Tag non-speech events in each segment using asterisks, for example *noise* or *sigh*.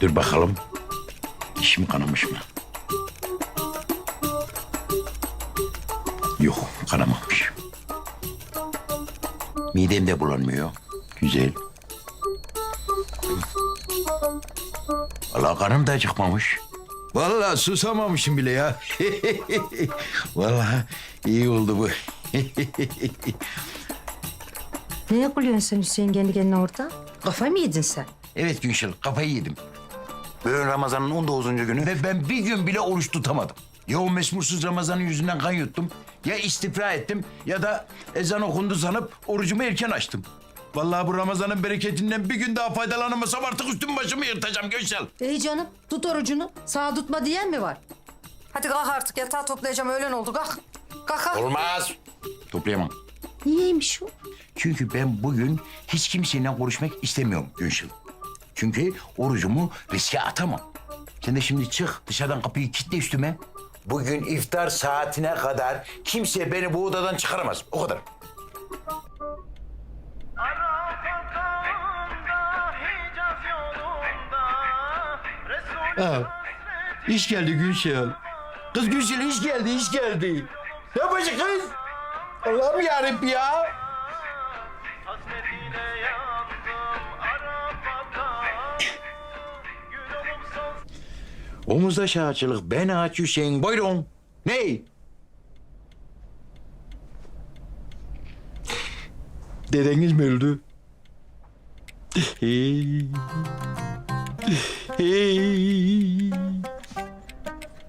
Dur bakalım. Dişim kanamış mı? Yok, kanamamış. Midem de bulanmıyor. Güzel. Vallahi kanım da acıkmamış. Vallahi susamamışım bile ya. *laughs* Vallahi iyi oldu bu. *laughs* Neye gülüyorsun sen Hüseyin kendi kendine orada? Kafayı mı yedin sen? evet Günşil, kafayı yedim. Bugün Ramazan'ın 19. günü ve ben bir gün bile oruç tutamadım. Ya o mesmursuz Ramazan'ın yüzünden kan yuttum, ya istifra ettim ya da ezan okundu sanıp orucumu erken açtım. Vallahi bu Ramazan'ın bereketinden bir gün daha faydalanamasam artık üstüm başımı yırtacağım Göksel. İyi canım tut orucunu. Sağ tutma diyen mi var? Hadi kalk artık yatağı toplayacağım öğlen oldu kalk. Kalk kalk. Olmaz. Toplayamam. Niyeymiş o? Çünkü ben bugün hiç kimseyle konuşmak istemiyorum Günşil. Çünkü orucumu riske atamam. Sen de şimdi çık dışarıdan kapıyı kilitle üstüme. Bugün iftar saatine kadar kimse beni bu odadan çıkaramaz. O kadar. Ha, iş geldi Gülşen. Kız Gülşen iş geldi, iş geldi. Ne yapacak kız? Allah'ım yarabbim ya. hasretine yandım Arafat'ta Gül olup son Omuz aşağıçılık, ben aç Hüseyin. Buyurun. Ney? Dedeniz mi öldü? Hey.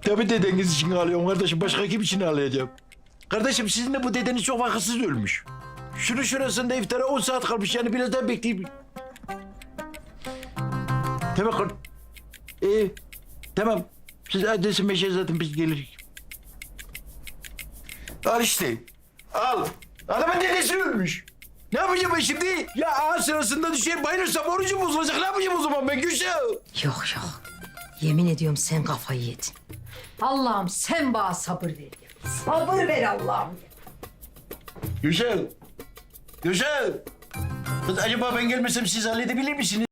Tabii dedeniz için ağlıyorum kardeşim. Başka kim için ağlayacağım? Kardeşim sizin de bu dedeniz çok vakıtsız ölmüş. Şunu şurasında iftara 10 saat kalmış yani biraz daha bekleyeyim. Tamam kar- Ee, tamam. Siz adresi meşe zaten biz geliriz. Al işte. Al. Adamın dedesi ölmüş. Ne yapacağım ben şimdi? Ya ağ sırasında düşer bayılırsam orucum bozulacak. Ne yapacağım o zaman ben Gülşah? Yok yok. Yemin ediyorum sen kafayı yedin. Allah'ım sen bana sabır ver. Sabır ver Allah'ım. Gülşah. Gülşah. Kız acaba ben gelmesem siz halledebilir misiniz?